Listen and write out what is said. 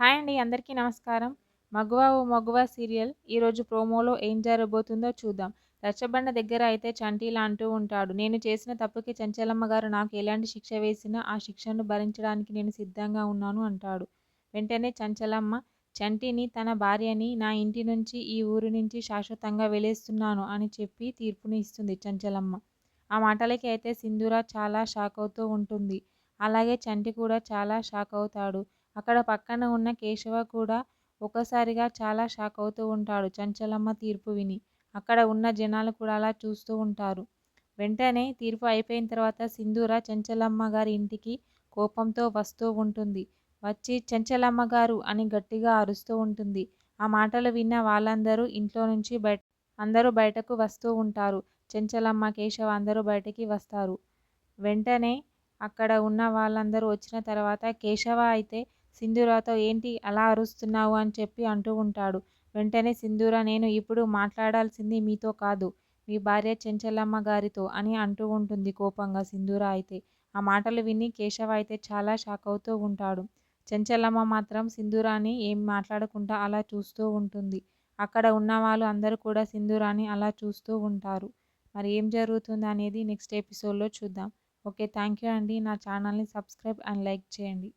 Hi అండి అందరికీ నమస్కారం. మగువ ఓ మగువ సీరియల్ ఈరోజు ప్రోమోలో ఏం జరగబోతుందో చూద్దాం. రచ్చబండ దగ్గర అయితే చంటీలా అంటూ ఉంటాడు. నేను చేసిన తప్పుకి చంచలమ్మ గారు నాకు ఎలాంటి శిక్ష వేసినా ఆ శిక్షను భరించడానికి నేను సిద్ధంగా ఉన్నాను అంటాడు. వెంటనే చంచలమ్మ చంటిని తన భార్యని నా ఇంటి నుంచి ఈ ఊరు నుంచి శాశ్వతంగా వెలేస్తున్నాను అని చెప్పి తీర్పుని ఇస్తుంది చంచలమ్మ. ఆ మాటలకి అయితే సింధూర చాలా షాక్ అవుతూ ఉంటుంది. అలాగే చంటి కూడా చాలా షాక్ అవుతాడు. అక్కడ పక్కన ఉన్న కేశవ కూడా ఒక్కసారిగా చాలా షాక్ అవుతూ ఉంటాడు. చంచలమ్మ తీర్పు విని అక్కడ ఉన్న జనాలు కూడా అలా చూస్తూ ఉంటారు. వెంటనే తీర్పు అయిపోయిన తర్వాత సింధూర చంచలమ్మ గారి ఇంటికి కోపంతో వస్తూ ఉంటుంది. వచ్చి చంచలమ్మ గారు అని గట్టిగా అరుస్తూ ఉంటుంది. ఆ మాటలు విన్న వాళ్ళందరూ ఇంట్లో నుంచి బయట అందరూ బయటకు వస్తూ ఉంటారు. చెంచలమ్మ కేశవ అందరూ బయటికి వస్తారు. వెంటనే అక్కడ ఉన్న వాళ్ళందరూ వచ్చిన తర్వాత కేశవ అయితే సింధూరతో ఏంటి అలా అరుస్తున్నావు అని చెప్పి అంటూ ఉంటాడు. వెంటనే సింధూర నేను ఇప్పుడు మాట్లాడాల్సింది మీతో కాదు మీ భార్య చెంచలమ్మ గారితో అని అంటూ ఉంటుంది కోపంగా సింధూర అయితే. ఆ మాటలు విని కేశవ అయితే చాలా షాక్ అవుతూ ఉంటాడు. చెంచలమ్మ మాత్రం సింధూరాని ఏం మాట్లాడకుండా అలా చూస్తూ ఉంటుంది. అక్కడ ఉన్న వాళ్ళు అందరూ కూడా సింధూరాని అలా చూస్తూ ఉంటారు. మరి ఏం జరుగుతుంది అనేది నెక్స్ట్ ఎపిసోడ్లో చూద్దాం. ఓకే థ్యాంక్ యూ అండి. నా ఛానల్ని సబ్స్క్రైబ్ అండ్ లైక్ చేయండి.